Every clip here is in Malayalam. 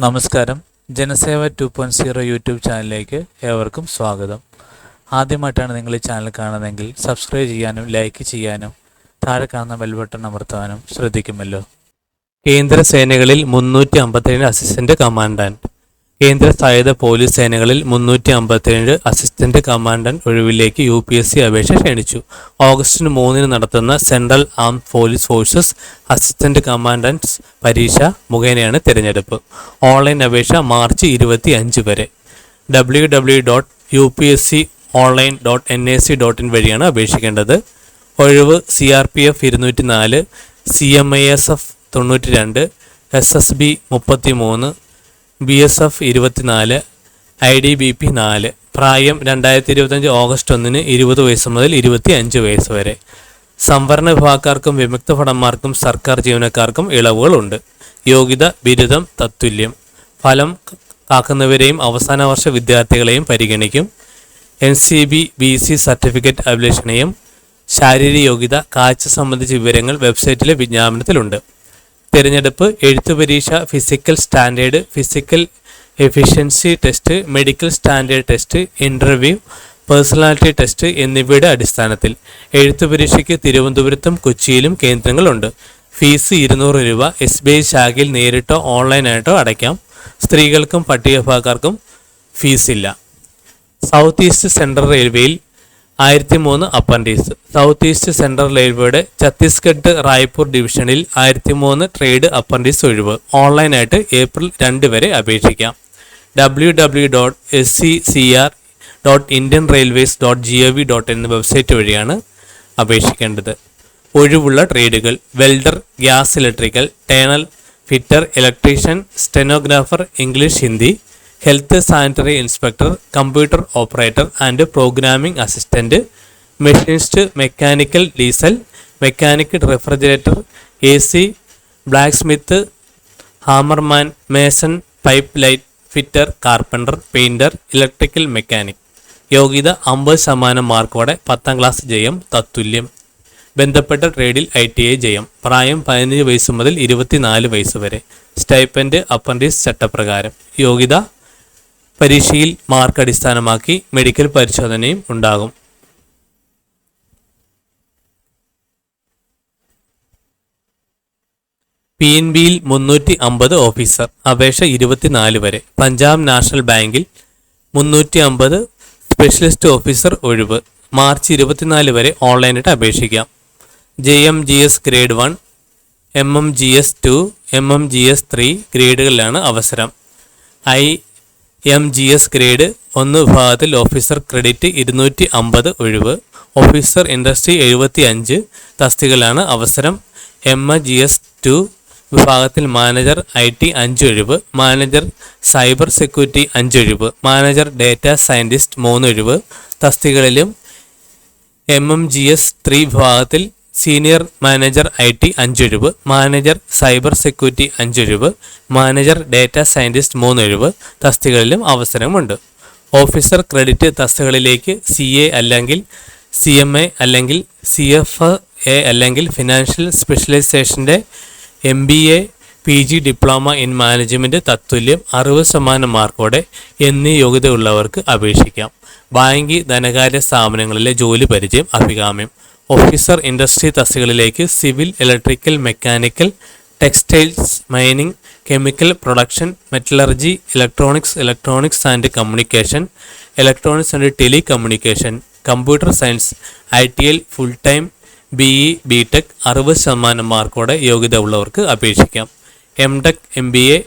നമസ്കാരം. Janaseva two point zero YouTube ചാനലിലേക്ക് ഏവർക്കും സ്വാഗതം. ആദ്യമായിട്ടാണ് നിങ്ങൾ ഈ ചാനൽ കാണുന്നതെങ്കിൽ സബ്സ്ക്രൈബ് ചെയ്യാനും ലൈക്ക് ചെയ്യാനും താഴെ കാണുന്ന ബെൽ ബട്ടൺ അമർത്താനും ശ്രദ്ധിക്കുമല്ലോ. കേന്ദ്ര സേനകളിൽ മുന്നൂറ്റി അമ്പത്തേഴ് അസിസ്റ്റന്റ് കമാൻഡന്റ്. കേന്ദ്ര സായുധ പോലീസ് സേനകളിൽ മുന്നൂറ്റി അമ്പത്തിയേഴ് അസിസ്റ്റന്റ് കമാൻഡന്റ് ഒഴിവിലേക്ക് യു പി എസ് സി അപേക്ഷ ക്ഷണിച്ചു. ഓഗസ്റ്റിന് മൂന്നിന് നടത്തുന്ന central arm police forces assistant commandants പരീക്ഷ മുഖേനയാണ് തിരഞ്ഞെടുപ്പ്. ഓൺലൈൻ അപേക്ഷ മാർച്ച് ഇരുപത്തി അഞ്ച് വരെ. W W dot U P S C online dot N A C dot in വഴിയാണ് അപേക്ഷിക്കേണ്ടത്. ഒഴിവ് സി ആർ പി എഫ് ഇരുന്നൂറ്റി നാല് C M I S F തൊണ്ണൂറ്റി രണ്ട് എസ് എസ് ബി മുപ്പത്തി മൂന്ന് ബി എസ് എഫ് ഇരുപത്തിനാല് ഐ ഡി ബി പി നാല് പ്രായം രണ്ടായിരത്തി ഇരുപത്തഞ്ച് ഓഗസ്റ്റ് ഒന്നിന് ഇരുപത് വയസ്സ് മുതൽ ഇരുപത്തി അഞ്ച് വയസ്സ് വരെ. സംവരണ വിഭാഗക്കാർക്കും വിമുക്ത ഭടന്മാർക്കും സർക്കാർ ജീവനക്കാർക്കും ഇളവുകളുണ്ട്. യോഗ്യത ബിരുദം തത്തുല്യം. ഫലം കാക്കുന്നവരെയും അവസാന വർഷ വിദ്യാർത്ഥികളെയും പരിഗണിക്കും. N C B B C certificate അഭിലഷണയും. ശാരീരിക യോഗ്യത കാഴ്ച സംബന്ധിച്ച വിവരങ്ങൾ വെബ്സൈറ്റിലെ വിജ്ഞാപനത്തിലുണ്ട്. തിരഞ്ഞെടുപ്പ് എഴുത്തു പരീക്ഷ physical standard physical efficiency test medical standard test interview personality test എന്നിവയുടെ അടിസ്ഥാനത്തിൽ എഴുത്തു പരീക്ഷയ്ക്ക് തിരുവനന്തപുരത്തും കൊച്ചിയിലും കേന്ദ്രങ്ങളുണ്ട്. ഫീസ് ഇരുന്നൂറ് രൂപ. എസ് ബി ഐ ശാഖയിൽ നേരിട്ടോ ഓൺലൈനായിട്ടോ അടയ്ക്കാം. സ്ത്രീകൾക്കും പട്ടികഭാഗക്കാർക്കും ഫീസില്ല. സൗത്ത് ഈസ്റ്റ് സെൻട്രൽ റെയിൽവേയിൽ ആയിരത്തി മൂന്ന് അപ്പൻഡീസ്. സൗത്ത് ഈസ്റ്റ് സെൻട്രൽ റെയിൽവേയുടെ ഛത്തീസ്ഗഡ് റായ്പൂർ ഡിവിഷനിൽ ആയിരത്തി മൂന്ന് ട്രേഡ് അപ്പൻഡീസ് ഒഴിവ്. ഓൺലൈനായിട്ട് ഏപ്രിൽ രണ്ട് വരെ അപേക്ഷിക്കാം. W dot S C C R dot Indian railways dot G O V dot എന്ന വെബ്സൈറ്റ് വഴിയാണ് അപേക്ഷിക്കേണ്ടത്. ഒഴിവുള്ള ട്രേഡുകൾ welder gas electrical turner fitter electrician stenographer English Hindi health sanitary inspector computer operator and programming assistant machinist mechanical diesel mechanic refrigerator A C blacksmith hammerman mason pipe light fitter carpenter painter electrical mechanic. യോഗ്യത അമ്പത് ശതമാനം മാർക്കോടെ പത്താം ക്ലാസ് ജയം തത്തുല്യം. ബന്ധപ്പെട്ട ട്രേഡിൽ ഐ ടി ഐ ജയം പ്രായം പതിനഞ്ച് വയസ്സ് മുതൽ ഇരുപത്തിനാല് വയസ്സ് വരെ. സ്റ്റൈപ്പൻഡ് അപ്രന്റീസ് ചട്ടപ്രകാരം. യോഗ്യത പരീക്ഷയിൽ മാർക്ക് അടിസ്ഥാനമാക്കി മെഡിക്കൽ പരിശോധനയും ഉണ്ടാകും. പി എൻ ബിയിൽ മുന്നൂറ്റി അമ്പത് ഓഫീസർ അപേക്ഷ ഇരുപത്തിനാല് വരെ. പഞ്ചാബ് നാഷണൽ ബാങ്കിൽ മുന്നൂറ്റി അമ്പത് സ്പെഷ്യലിസ്റ്റ് ഓഫീസർ ഒഴിവ്. മാർച്ച് ഇരുപത്തിനാല് വരെ ഓൺലൈനായിട്ട് അപേക്ഷിക്കാം. J M G S grade one M M G S two M M G S three ഗ്രേഡുകളിലാണ് അവസരം. I M G S grade ഒന്ന് വിഭാഗത്തിൽ ഓഫീസർ ക്രെഡിറ്റ് ഇരുന്നൂറ്റി അമ്പത് ഒഴിവ്. ഓഫീസർ ഇൻഡസ്ട്രി എഴുപത്തി അഞ്ച് തസ്തികകളാണ് അവസരം. എം ജി എസ് ടു വിഭാഗത്തിൽ മാനേജർ ഐ ടി അഞ്ച് ഒഴിവ്. മാനേജർ സൈബർ സെക്യൂരിറ്റി അഞ്ച് ഒഴിവ്. മാനേജർ ഡേറ്റ സയന്റിസ്റ്റ് മൂന്നൊഴിവ് തസ്തികളിലും M M G S three വിഭാഗത്തിൽ സീനിയർ മാനേജർ ഐ ടി അഞ്ചൊഴിവ് മാനേജർ സൈബർ സെക്യൂരിറ്റി അഞ്ചൊഴിവ് മാനേജർ ഡേറ്റ സയന്റിസ്റ്റ് മൂന്നൊഴിവ് തസ്തികകളിലും അവസരമുണ്ട്. ഓഫീസർ ക്രെഡിറ്റ് തസ്തികകളിലേക്ക് സി എ അല്ലെങ്കിൽ സി എം എ അല്ലെങ്കിൽ സി എഫ് എ അല്ലെങ്കിൽ financial സ്പെഷ്യലൈസേഷന്റെ M B A P G diploma in management തത്തുല്യം അറുപത് ശതമാനം മാർക്കോടെ എന്നീ യോഗ്യതയുള്ളവർക്ക് അപേക്ഷിക്കാം. ബാങ്കി ധനകാര്യ സ്ഥാപനങ്ങളിലെ ജോലി പരിചയം അഭികാമ്യം. Officer industry തസ്തികളിലേക്ക് civil electrical mechanical textiles mining chemical production metallurgy electronics electronics and communication electronics and telecommunication computer science I T L full time B E B tech അറുപത് ശതമാനം മാർക്കോടെ യോഗ്യത ഉള്ളവർക്ക് അപേക്ഷിക്കാം. M tech M B A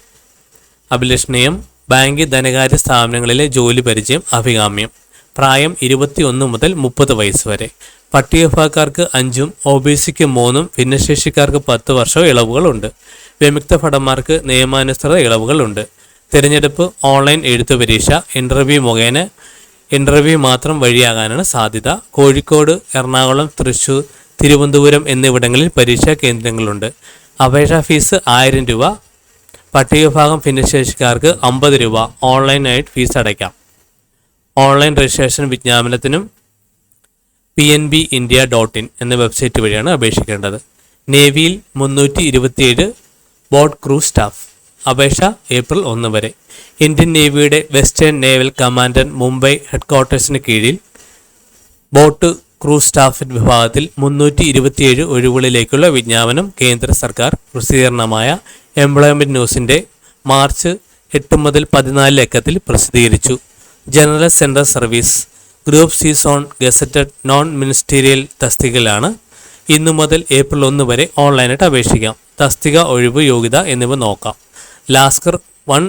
അഭിലഷണീയം bank ധനകാര്യ സ്ഥാപനങ്ങളിലെ ജോലി പരിചയം അഭികാമ്യം. പ്രായം ഇരുപത്തിയൊന്ന് മുതൽ മുപ്പത് വയസ്സ് വരെ. പട്ടികഭാഗക്കാർക്ക് അഞ്ചും ഒ ബി സിക്ക് മൂന്നും ഭിന്നശേഷിക്കാർക്ക് പത്ത് വർഷവും ഇളവുകളുണ്ട്. വിമുക്ത ഭടന്മാർക്ക് നിയമാനുസൃത ഇളവുകളുണ്ട്. തിരഞ്ഞെടുപ്പ് ഓൺലൈൻ എഴുത്തു പരീക്ഷ ഇന്റർവ്യൂ മുഖേന ഇന്റർവ്യൂ മാത്രം വഴിയാകാനാണ് സാധ്യത. കോഴിക്കോട് എറണാകുളം തൃശൂർ തിരുവനന്തപുരം എന്നിവിടങ്ങളിൽ പരീക്ഷാ കേന്ദ്രങ്ങളുണ്ട്. അപേക്ഷാ ഫീസ് ആയിരം രൂപ. പട്ടികഭാഗം ഭിന്നശേഷിക്കാർക്ക് അമ്പത് രൂപ. ഓൺലൈനായിട്ട് ഫീസ് അടയ്ക്കാം. Online registration വിജ്ഞാപനത്തിനും P N B India dot in എന്ന വെബ്സൈറ്റ് വഴിയാണ് അപേക്ഷിക്കേണ്ടത്. നേവിയിൽ മുന്നൂറ്റി ഇരുപത്തിയേഴ് ബോട്ട് ക്രൂ സ്റ്റാഫ് അപേക്ഷ ഏപ്രിൽ ഒന്ന് വരെ. ഇന്ത്യൻ നേവിയുടെ വെസ്റ്റേൺ നേവൽ കമാൻഡർ മുംബൈ ഹെഡ്ക്വാർട്ടേഴ്സിന് കീഴിൽ ബോട്ട് ക്രൂ സ്റ്റാഫ് വിഭാഗത്തിൽ മുന്നൂറ്റി ഇരുപത്തിയേഴ് ഒഴിവുകളിലേക്കുള്ള വിജ്ഞാപനം കേന്ദ്ര സർക്കാർ പ്രസിദ്ധീകരണമായ എംപ്ലോയ്മെന്റ് ന്യൂസിന്റെ മാർച്ച് എട്ട് മുതൽ പതിനാല് ലക്കത്തിൽ പ്രസിദ്ധീകരിച്ചു. General central service group C zone gazetted non ministerial തസ്തികയിലാണ് ഇന്നു മുതൽ ഏപ്രിൽ ഒന്ന് വരെ ഓൺലൈനായിട്ട് അപേക്ഷിക്കാം. തസ്തിക ഒഴിവ് യോഗ്യത എന്നിവ നോക്കാം. ലാസ്കർ വൺ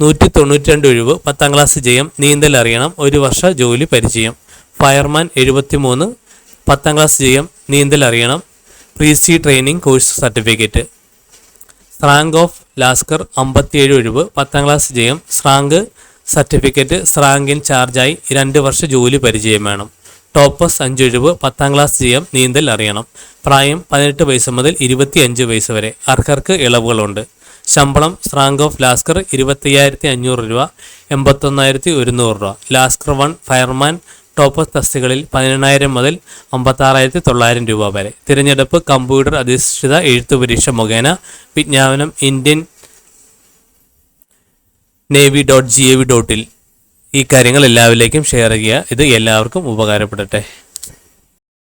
നൂറ്റി തൊണ്ണൂറ്റി രണ്ട് ഒഴിവ് പത്താം ക്ലാസ് ജയം നീന്തൽ അറിയണം ഒരു വർഷ ജോലി പരിചയം. ഫയർമാൻ എഴുപത്തി മൂന്ന് പത്താം ക്ലാസ് ജയം നീന്തൽ അറിയണം pre C training course certificate. Syrang of lascar അമ്പത്തിയേഴ് ഒഴിവ് പത്താം ക്ലാസ് ജയം സ്രാങ്ക് സർട്ടിഫിക്കറ്റ് സ്രാങ്കിൻ ചാർജായി രണ്ട് വർഷ ജോലി പരിചയം വേണം. ടോപ്പസ് അഞ്ച് ഒഴിവ് പത്താം ക്ലാസ് ജയം നീന്തൽ അറിയണം. പ്രായം പതിനെട്ട് വയസ്സ് മുതൽ ഇരുപത്തിയഞ്ച് വയസ്സ് വരെ. അർഹർക്ക് ഇളവുകളുണ്ട്. ശമ്പളം സ്രാങ്ക് ഓഫ് ലാസ്കർ ഇരുപത്തയ്യായിരത്തി അഞ്ഞൂറ് രൂപ എൺപത്തൊന്നായിരത്തി ഒരുന്നൂറ് രൂപ. ലാസ്കർ വൺ ഫയർമാൻ ടോപ്പസ് തസ്തികളിൽ പതിനെണ്ണായിരം മുതൽ അമ്പത്താറായിരത്തി തൊള്ളായിരം രൂപ വരെ. തിരഞ്ഞെടുപ്പ് കമ്പ്യൂട്ടർ അധിഷ്ഠിത എഴുത്തു പരീക്ഷ മുഖേന വിജ്ഞാപനം Indian navy dot G A V ഡോട്ടിൽ ഈ കാര്യങ്ങൾ എല്ലാവരിലേക്കും ഷെയർ ചെയ്യുക. ഇത് എല്ലാവർക്കും ഉപകാരപ്പെടട്ടെ.